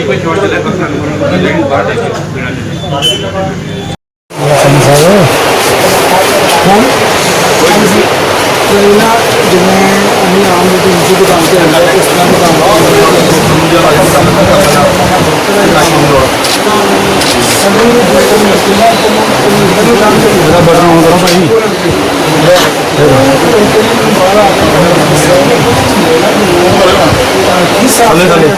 ਨਹੀਂ ਕੋਈ ਚੋਟ ਚੱਲੇ ਪਰ ਸਾਨੂੰ ਨੂੰ ਬਾਹਰ ਦੇ ਬਿਨਾਂ ਦੇ ਇਹਨਾਂ ਜਿਵੇਂ ਅਸੀਂ ਆਮ ਦੀ ਦੁਕਾਨ ਤੇ ਆਉਂਦੇ ਹਾਂ, ਇਸ ਤਰ੍ਹਾਂ ਦੁਕਾਨ ਇਹਦਾ ਬਟਨ ਆਨ ਕਰੋ ਭਾਈ ਥੱਲੇ ਥੱਲੇ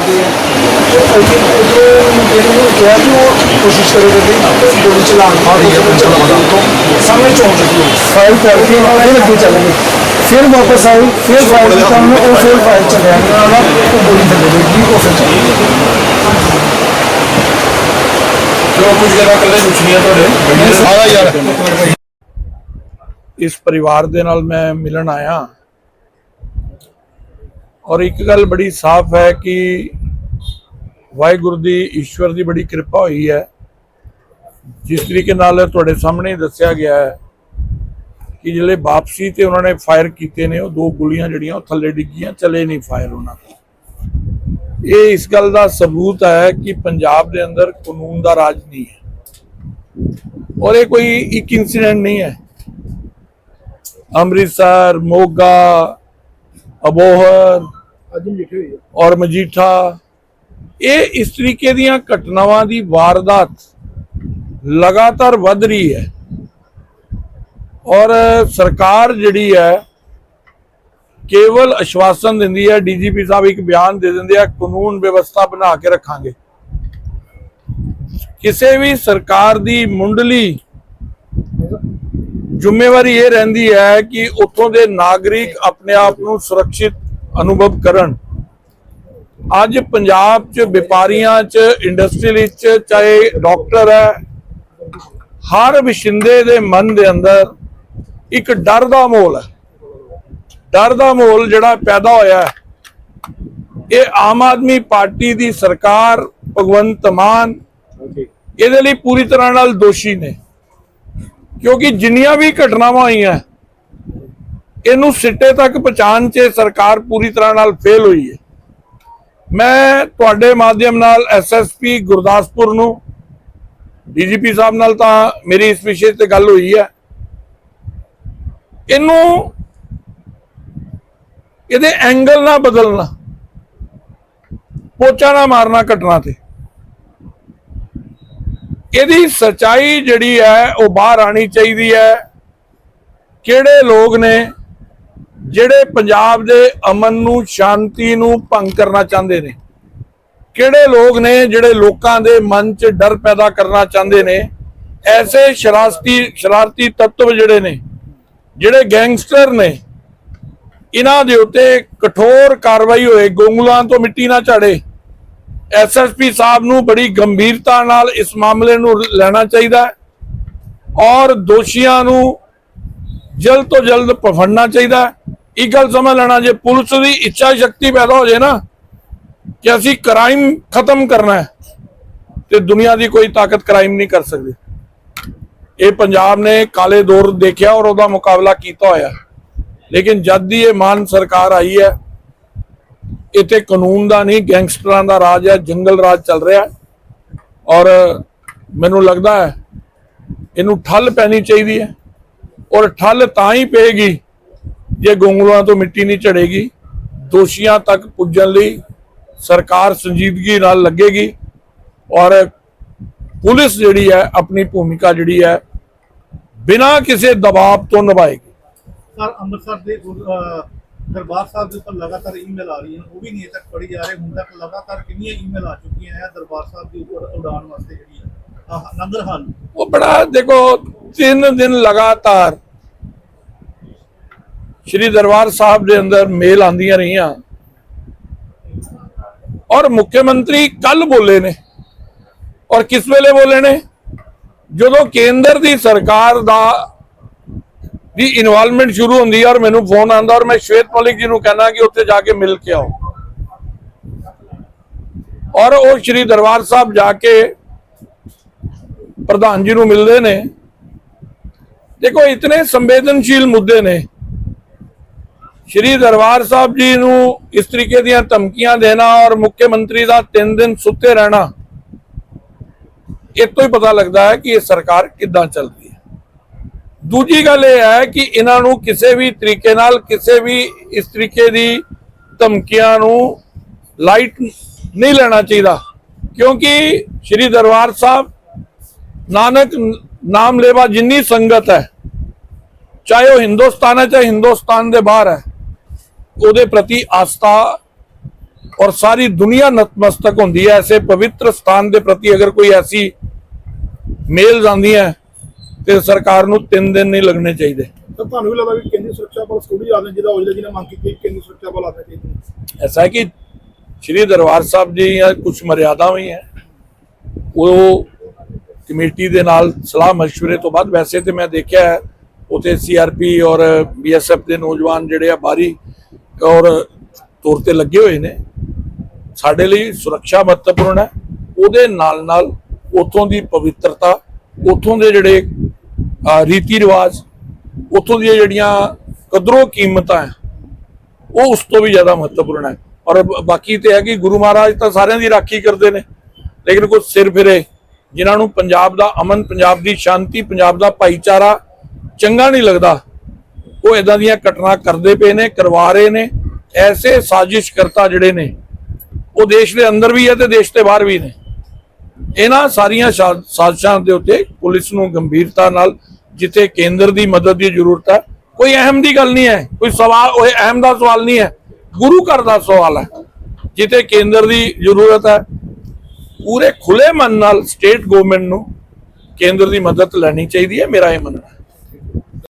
ਕਿਹਾ ਕਿ ਉਹ ਕੋਸ਼ਿਸ਼ ਕਰੇਗਾ ਕਿ ਗੋਲੀ ਚਲਾਉਣ ਸਾਹਮਣੇ ਚੌਂਕ ਲੱਗੀ ਫਾਇਰ ਕਰਕੇ ਇਹ ਲੱਗੇ ਚੱਲ ਗਏ ਫਿਰ ਵਾਪਸ ਆਈ ਫਿਰ ਫਾਇਰ ਕੀਤਾ ਉਹਨੇ ਉਹ ਫਿਰ ਫਾਇਰ ਚੱਲਿਆ ਉਹਨਾਂ ਉਹ ਗੋਲੀ ਚੱਲ ਗਈ ਕੀ ਹੋ ਸਕਦਾ ਜੋ ਕੁਝ ਜਰਾ ਕੱਲੇ ਦੁਸ਼ਮਣੀਆਂ ਤੁਹਾਡੇ ਸਾਰਾ ਯਾਰ ਇਸ ਪਰਿਵਾਰ ਦੇ ਨਾਲ ਮੈਂ ਮਿਲਣ ਆਇਆ ਔਰ ਇੱਕ ਗੱਲ ਬੜੀ ਸਾਫ਼ ਹੈ ਕਿ ਵਾਹਿਗੁਰੂ ਦੀ ਈਸ਼ਵਰ ਦੀ ਬੜੀ ਕਿਰਪਾ ਹੋਈ ਹੈ। ਜਿਸ ਤਰੀਕੇ ਨਾਲ ਤੁਹਾਡੇ ਸਾਹਮਣੇ ਦੱਸਿਆ ਗਿਆ ਹੈ ਕਿ ਜਿਹੜੇ ਵਾਪਸੀ ਤੇ ਉਹਨਾਂ ਨੇ ਫਾਇਰ ਕੀਤੇ ਨੇ ਉਹ ਦੋ ਗੋਲੀਆਂ ਜਿਹੜੀਆਂ ਉਹ ਥੱਲੇ ਡਿੱਗੀਆਂ ਚਲੇ ਨਹੀਂ ਫਾਇਰ ਉਹਨਾਂ ਤੋਂ ਇਹ ਇਸ ਗੱਲ ਦਾ ਸਬੂਤ ਹੈ ਕਿ ਪੰਜਾਬ ਦੇ ਅੰਦਰ ਕਾਨੂੰਨ ਦਾ ਰਾਜ ਨਹੀਂ ਹੈ। ਔਰ ਇਹ ਕੋਈ ਇੱਕ ਇਨਸੀਡੈਂਟ ਨਹੀਂ ਹੈ। ਅੰਮ੍ਰਿਤਸਰ ਮੋਗਾ ਅਬੋਹਰ ਔਰ ਮਜੀਠਾ ਇਹ ਇਸ ਤਰੀਕੇ ਦੀਆਂ ਘਟਨਾਵਾਂ ਦੀ ਵਾਰਦਾਤ ਲਗਾਤਾਰ ਵੱਧ ਰਹੀ ਹੈ। ਔਰ ਸਰਕਾਰ ਜਿਹੜੀ ਹੈ, ਕੇਵਲ ਅਸ਼ਵਾਸਨ ਦਿੰਦੀ ਹੈ, ਡੀਜੀਪੀ ਸਾਹਿਬ ਇੱਕ ਬਿਆਨ ਦੇ ਦਿੰਦੇ ਆ, ਕਾਨੂੰਨ ਵਿਵਸਥਾ ਬਣਾ ਕੇ ਰੱਖਾਂਗੇ। ਕਿਸੇ ਵੀ ਸਰਕਾਰ ਦੀ ਮੁੰਡਲੀ ਜ਼ਿੰਮੇਵਾਰੀ ਇਹ ਰਹਿੰਦੀ ਹੈ ਕਿ ਉੱਥੋਂ ਦੇ ਨਾਗਰਿਕ ਆਪਣੇ ਆਪ ਨੂੰ ਸੁਰੱਖਿਅਤ ਅਨੁਭਵ ਕਰਨ। ਅੱਜ ਪੰਜਾਬ 'ਚ ਵਪਾਰੀਆਂ 'ਚ ਇੰਡਸਟਰੀਅਲ 'ਚ ਚਾਹੇ ਡਾਕਟਰ ਹੈ ਹਰ ਵਸਿੰਦੇ ਦੇ ਮਨ ਦੇ ਅੰਦਰ ਇੱਕ ਡਰ ਦਾ ਮਾਹੌਲ ਹੈ। ਡਰ ਦਾ ਮਾਹੌਲ ਜਿਹੜਾ ਪੈਦਾ ਹੋਇਆ ਹੈ। ਇਹ ਆਮ ਆਦਮੀ ਪਾਰਟੀ ਦੀ ਸਰਕਾਰ ਭਗਵੰਤ ਮਾਨ ਇਹਦੇ ਲਈ ਪੂਰੀ ਤਰ੍ਹਾਂ ਨਾਲ ਦੋਸ਼ੀ ਨੇ। ਕਿਉਂਕਿ ਜਿੰਨੀਆਂ ਵੀ ਘਟਨਾਵਾਂ ਹੋਈਆਂ ਇਹਨੂੰ ਸਿੱਟੇ ਤੱਕ ਪਹੁੰਚਾਉਣ 'ਚ ਸਰਕਾਰ ਪੂਰੀ ਤਰ੍ਹਾਂ ਨਾਲ ਫੇਲ ਹੋਈ ਹੈ। ਮੈਂ ਤੁਹਾਡੇ ਮਾਧਿਅਮ ਨਾਲ ਐਸਐਸਪੀ ਗੁਰਦਾਸਪੁਰ ਨੂੰ ਡੀਜੀਪੀ ਸਾਹਿਬ ਨਾਲ ਤਾਂ ਮੇਰੀ ਇਸ ਵਿਸ਼ੇ ਤੇ ਗੱਲ ਹੋਈ ਹੈ। ਇਹਨੂੰ ਇਹਦੇ ਐਂਗਲ ਨਾ ਬਦਲਣਾ, ਪੋਚਾ ਨਾ ਮਾਰਨਾ ਘਟਨਾ ਤੇ। ਇਹਦੀ ਸਚਾਈ ਜਿਹੜੀ ਹੈ ਉਹ ਬਾਹਰ ਆਣੀ ਚਾਹੀਦੀ ਹੈ। ਕਿਹੜੇ ਲੋਕ ਨੇ ਜਿਹੜੇ ਪੰਜਾਬ ਦੇ ਅਮਨ ਨੂੰ, ਸ਼ਾਂਤੀ ਨੂੰ ਭੰਗ ਕਰਨਾ ਚਾਹੁੰਦੇ ਨੇ, ਕਿਹੜੇ ਲੋਕ ਨੇ ਜਿਹੜੇ ਲੋਕਾਂ ਦੇ ਮਨ 'ਚ ਡਰ ਪੈਦਾ ਕਰਨਾ ਚਾਹੁੰਦੇ ਨੇ, ਐਸੇ ਸ਼ਰਾਰਤੀ ਸ਼ਰਾਰਤੀ ਤੱਤਵ ਜਿਹੜੇ ਨੇ, ਜਿਹੜੇ ਗੈਂਗਸਟਰ ਨੇ, ਇਹਨਾਂ ਦੇ ਉੱਤੇ ਕਠੋਰ ਕਾਰਵਾਈ ਹੋਏ, ਗੋਂਗਲਾਂ ਤੋਂ ਮਿੱਟੀ ਨਾ ਝਾੜੇ। ਐਸਐਸਪੀ ਸਾਹਿਬ ਨੂੰ ਬੜੀ ਗੰਭੀਰਤਾ ਨਾਲ ਇਸ ਮਾਮਲੇ ਨੂੰ ਲੈਣਾ ਚਾਹੀਦਾ ਔਰ ਦੋਸ਼ੀਆਂ ਨੂੰ ਜਲਦ ਤੋਂ ਜਲਦ ਪਫੜਨਾ ਚਾਹੀਦਾ ਇੱਕ ਗੱਲ ਸਮਝ ਲੈਣਾ, ਜੇ ਪੁਲਿਸ ਦੀ ਇੱਛਾ ਸ਼ਕਤੀ ਪੈਦਾ ਹੋ ਜਾਏ ਨਾ ਕਿ ਅਸੀਂ ਕ੍ਰਾਈਮ ਖਤਮ ਕਰਨਾ ਹੈ, ਤੇ ਦੁਨੀਆ ਦੀ ਕੋਈ ਤਾਕਤ ਕ੍ਰਾਈਮ ਨਹੀਂ ਕਰ ਸਕਦੀ। ਇਹ ਪੰਜਾਬ ਨੇ ਕਾਲੇ ਦੌਰ ਦੇਖਿਆ ਔਰ ਉਹਦਾ ਮੁਕਾਬਲਾ ਕੀਤਾ ਹੋਇਆ। ਲੇਕਿਨ ਜਦ ਦੀ ਇਹ ਮਾਨ ਸਰਕਾਰ ਆਈ ਹੈ, ਇੱਥੇ ਕਾਨੂੰਨ ਦਾ ਨਹੀਂ, ਗੈਂਗਸਟਰਾਂ ਦਾ ਰਾਜ ਹੈ, ਜੰਗਲ ਰਾਜ ਚੱਲ ਰਿਹਾ ਔਰ ਮੈਨੂੰ ਲੱਗਦਾ ਹੈ, ਇਹਨੂੰ ਠੱਲ ਪੈਣੀ ਚਾਹੀਦੀ ਹੈ। ਔਰ ਠੱਲ ਤਾਂ ਹੀ ਪਏਗੀ ਜੇ ਗੋਂਗਲੂਆਂ ਤੋਂ ਮਿੱਟੀ ਨਹੀਂ ਝੜੇਗੀ ਦੋਸ਼ੀਆਂ ਤੱਕ ਪੁੱਜਣ ਲਈ ਸਰਕਾਰ ਸੰਜੀਦਗੀ ਨਾਲ ਲੱਗੇਗੀ ਔਰ ਪੁਲਿਸ ਜਿਹੜੀ ਹੈ ਆਪਣੀ ਭੂਮਿਕਾ ਜਿਹੜੀ ਹੈ ਬਿਨਾਂ ਕਿਸੇ ਦਬਾਅ ਤੋਂ ਨਿਭਾਏਗੀ। ਸਰ ਅੰਮ੍ਰਿਤਸਰ ਦੇ ਗੁਰ- ਅਹ ਦਰਬਾਰ ਸਾਹਿਬ ਦੇ ਉੱਪਰ ਲਗਾਤਾਰ ਈਮੇਲ ਆ ਰਹੀਆਂ ਉਹ ਵੀ ਨਹੀਂ ਅਜੇ ਤੱਕ ਪੜੀ ਜਾ ਰਹੇ ਹੁਣ ਤੱਕ ਲਗਾਤਾਰ ਕਿੰਨੀਆਂ ਈਮੇਲ ਆ ਚੁੱਕੀਆਂ ਹੈ ਦਰਬਾਰ ਸਾਹਿਬ ਦੇ ਉੱਪਰ ਉਡਾਨ ਵਾਸਤੇ ਜਿਹੜੀ ਹੈ। ਆਹ ਨੰਗਰ ਹਾਲ ਉਹ ਬੜਾ ਦੇਖੋ ਤਿੰਨ ਦਿਨ ਲਗਾਤਾਰ ਸ਼੍ਰੀ ਦਰਬਾਰ ਸਾਹਿਬ ਦੇ ਅੰਦਰ ਮੇਲ ਆਂਦੀਆਂ ਰਹੀਆਂ। ਔਰ ਮੁੱਖ ਮੰਤਰੀ ਕੱਲ ਬੋਲੇ ਨੇ। ਔਰ ਕਿਸ ਵੇਲੇ ਬੋਲੇ ਨੇ? ਜਦੋਂ ਕੇਂਦਰ ਦੀ ਸਰਕਾਰ ਦਾ ਦੀ ਇਨਵੋਲਵਮੈਂਟ ਸ਼ੁਰੂ ਹੁੰਦੀ ਹੈ ਔਰ ਮੈਨੂੰ ਫੋਨ ਆਂਦਾ ਔਰ ਮੈਂ ਸ਼ਵੇਤ ਮਲਿਕ ਜੀ ਨੂੰ ਕਹਿਣਾ ਕਿ ਉੱਥੇ ਜਾ ਕੇ ਮਿਲ ਕੇ ਆਓ। ਔਰ ਉਹ ਸ਼੍ਰੀ ਦਰਬਾਰ ਸਾਹਿਬ ਜਾ ਕੇ ਪ੍ਰਧਾਨ ਜੀ ਨੂੰ ਮਿਲਦੇ ਨੇ। ਦੇਖੋ, ਇਤਨੇ ਸੰਵੇਦਨਸ਼ੀਲ ਮੁੱਦੇ ਨੇ। ਸ਼੍ਰੀ ਦਰਬਾਰ ਸਾਹਿਬ ਜੀ ਨੂੰ ਇਸ ਤਰੀਕੇ ਦੀਆਂ ਧਮਕੀਆਂ ਦੇਣਾ ਔਰ ਮੁੱਖ ਮੰਤਰੀ ਦਾ 3 ਦਿਨ ਸੁੱਤੇ ਰਹਿਣਾ, ਇਹ ਤੋਂ ਹੀ ਪਤਾ ਲੱਗਦਾ ਹੈ ਕਿ ਇਹ ਸਰਕਾਰ ਕਿੱਦਾਂ ਚੱਲਦੀ ਹੈ। ਦੂਜੀ ਗੱਲ ਇਹ ਹੈ ਕਿ ਇਹਨਾਂ ਨੂੰ ਕਿਸੇ ਵੀ ਤਰੀਕੇ ਨਾਲ ਕਿਸੇ ਵੀ ਇਸ ਤਰੀਕੇ ਦੀ ਧਮਕੀਆਂ ਨੂੰ ਲਾਈਟ ਨਹੀਂ ਲੈਣਾ ਚਾਹੀਦਾ, ਕਿਉਂਕਿ ਸ਼੍ਰੀ ਦਰਬਾਰ ਸਾਹਿਬ ਨਾਨਕ ਨਾਮ ਲੇਵਾ ਜਿੰਨੀ ਸੰਗਤ ਹੈ, ਚਾਹੇ ਉਹ ਹਿੰਦੁਸਤਾਨ ਹੈ, ਚਾਹੇ ਹਿੰਦੁਸਤਾਨ ਦੇ ਬਾਹਰ ਹੈ ਉਹਦੇ ਪ੍ਰਤੀ ਆਸਥਾ ਔਰ ਸਾਰੀ ਦੁਨੀਆ ਨਤਮਸਤਕ ਹੁੰਦੀ ਹੈ। ਐਸੇ ਪਵਿੱਤਰ ਸਥਾਨ ਦੇ ਪ੍ਰਤੀ ਅਗਰ ਕੋਈ ਐਸੀ ਮੇਲ ਜਾਂਦੀ ਹੈ ਤੇ ਸਰਕਾਰ ਨੂੰ ਤਿੰਨ ਦਿਨ ਨਹੀਂ ਲੱਗਣੇ ਚਾਹੀਦੇ। ਐਸਾ ਹੈ ਕਿ ਸ਼੍ਰੀ ਦਰਬਾਰ ਸਾਹਿਬ ਜੀ ਦੀਆਂ ਕੁਝ ਮਰਿਆਦਾ ਹੀ ਹੈ। ਉਹ ਕਮੇਟੀ ਦੇ ਨਾਲ ਸਲਾਹ مشورے ਤੋਂ ਬਾਅਦ ਵੈਸੇ ਤੇ ਮੈਂ ਦੇਖਿਆ ਉਥੇ ਸੀਆਰਪੀ ਔਰ ਬੀਐਸਐਫ ਦੇ ਨੌਜਵਾਨ ਜਿਹੜੇ ਆ ਬਾਰੀ ਔਰ ਤੌਰ ਤੇ ਲੱਗੇ ਹੋਏ ਨੇ, ਸਾਡੇ ਲਈ ਸੁਰੱਖਿਆ ਮਹੱਤਵਪੂਰਨ ਹੈ। ਉਹਦੇ ਨਾਲ ਨਾਲ ਉਥੋਂ ਦੀ ਪਵਿੱਤਰਤਾ, ਉਥੋਂ ਦੇ ਜਿਹੜੇ ਰੀਤੀ ਰਿਵਾਜ ਉਥੋਂ ਦੀਆਂ ਜਿਹੜੀਆਂ ਕਦਰੋ ਕੀਮਤਾਂ ਉਹ ਉਸ ਤੋਂ ਵੀ ਜ਼ਿਆਦਾ ਮਹੱਤਵਪੂਰਨ ਹੈ। ਔਰ ਬਾਕੀ ਤੇ ਹੈ ਕਿ ਗੁਰੂ ਮਹਾਰਾਜ ਤਾਂ ਸਾਰਿਆਂ ਦੀ ਰਾਖੀ ਕਰਦੇ ਨੇ, ਲੇਕਿਨ ਕੁਝ ਸਿਰ ਫਿਰੇ, ਜਿਨ੍ਹਾਂ ਨੂੰ ਪੰਜਾਬ ਦਾ ਅਮਨ, ਪੰਜਾਬ ਦੀ ਸ਼ਾਂਤੀ, ਪੰਜਾਬ ਦਾ ਭਾਈਚਾਰਾ ਚੰਗਾ ਨਹੀਂ ਲੱਗਦਾ ਉਹ ਇਦਾਂ ਦੀਆਂ ਘਟਨਾ ਕਰਦੇ ਪਏ ਨੇ, ਕਰਵਾ ਰਹੇ ਨੇ, ਐਸੇ ਸਾਜ਼ਿਸ਼ਕਰਤਾ ਜਿਹੜੇ ਨੇ। ਉਹ ਦੇਸ਼ ਦੇ ਅੰਦਰ ਵੀ ਹੈ ਤੇ ਦੇਸ਼ ਦੇ ਬਾਹਰ ਵੀ ਨੇ। ਇਹਨਾਂ ਸਾਰੀਆਂ ਸ਼ਾ- ਸਾਜ਼ਿਸ਼ਾਂ ਦੇ ਉੱਤੇ ਪੁਲਿਸ ਨੂੰ ਗੰਭੀਰਤਾ ਨਾਲ ਜਿੱਥੇ ਕੇਂਦਰ ਦੀ ਮਦਦ ਦੀ ਜ਼ਰੂਰਤ ਹੈ, ਕੋਈ ਅਹਿਮ ਦੀ ਗੱਲ ਨਹੀਂ ਹੈ, ਕੋਈ ਸਵਾਲ, ਉਹ ਅਹਿਮ ਦਾ ਸਵਾਲ ਨਹੀਂ ਹੈ, ਗੁਰੂ ਘਰ ਦਾ ਸਵਾਲ ਹੈ, ਜਿੱਥੇ ਕੇਂਦਰ ਦੀ ਜ਼ਰੂਰਤ ਹੈ। ਪੂਰੇ ਖੁੱਲੇ ਮਨ ਨਾਲ ਸਟੇਟ ਗਵਰਨਮੈਂਟ ਨੂੰ ਕੇਂਦਰ ਦੀ ਮਦਦ ਲੈਣੀ ਚਾਹੀਦੀ ਹੈ, ਮੇਰਾ ਇਹ ਮੰਨਣਾ